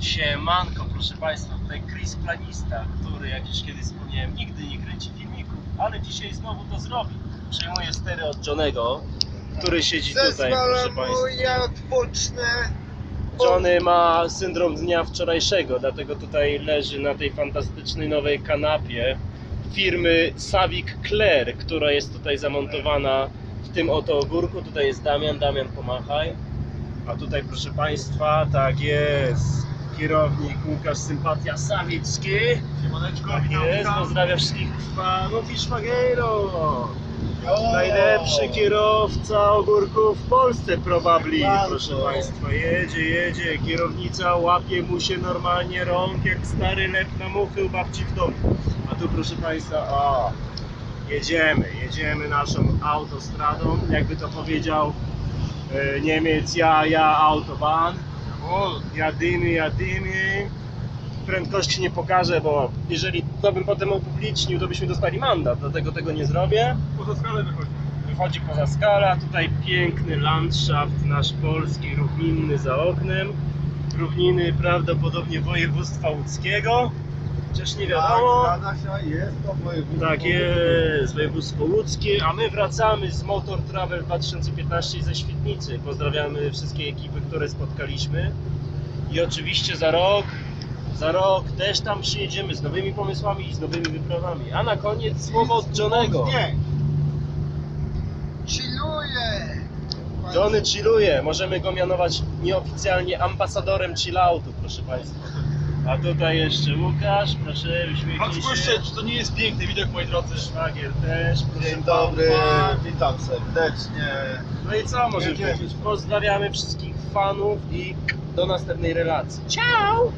Siemanko, proszę Państwa, tutaj Chris Planista, który, jak już kiedyś wspomniałem, nigdy nie kręci filmików, ale dzisiaj znowu to zrobi. Przejmuje stery od Johnego, który siedzi tutaj, proszę Państwa. ja odpocznę. Johnny ma syndrom dnia wczorajszego, dlatego tutaj leży na tej fantastycznej nowej kanapie firmy Savic Claire, która jest tutaj zamontowana w tym oto ogórku. Tutaj jest Damian, Damian pomachaj. A tutaj proszę Państwa, tak jest, kierownik Łukasz Sympatia Sawicki. Siemaneczko, Tak jest, pozdrawiam wszystkich fanów i szwagiero. Najlepszy kierowca ogórków w Polsce probably, Bardzo. proszę Państwa. Jedzie, jedzie, kierownica łapie mu się normalnie rąk jak stary lep na muchy u babci w domu. A tu proszę Państwa, o, jedziemy, jedziemy naszą autostradą, jakby to powiedział e, Niemiec, ja, ja, autobahn. Jadymy, jadymy. Prędkości nie pokażę, bo jeżeli to bym potem upublicznił, to byśmy dostali mandat, dlatego tego nie zrobię. Poza skalę wychodzi. Wychodzi poza skalę, a tutaj piękny landschaft nasz polski, równinny za oknem. Równiny prawdopodobnie województwa łódzkiego, chociaż nie wiadomo. Tak, zgadza się, jest to województwo. Tak jest, województwo łódzkie, a my wracamy z Motor Travel 2015 ze Świdnicy. Pozdrawiamy wszystkie ekipy, które spotkaliśmy. I oczywiście za rok, za rok też tam przyjedziemy z nowymi pomysłami i z nowymi wyprawami. A na koniec słowo od Johnego. Nie. Chilluję. Johnny chilluje, możemy go mianować nieoficjalnie ambasadorem chilloutu, proszę Państwa. A tutaj jeszcze Łukasz, proszę uśmiechnij się. spójrzcie, czy to nie jest piękny widok, moi drodzy. Szwagier też, proszę Dzień dobry, Pawła. witam serdecznie. No i co możemy Jedziemy. powiedzieć? Pozdrawiamy wszystkich fanów i do następnej relacji. Ciao!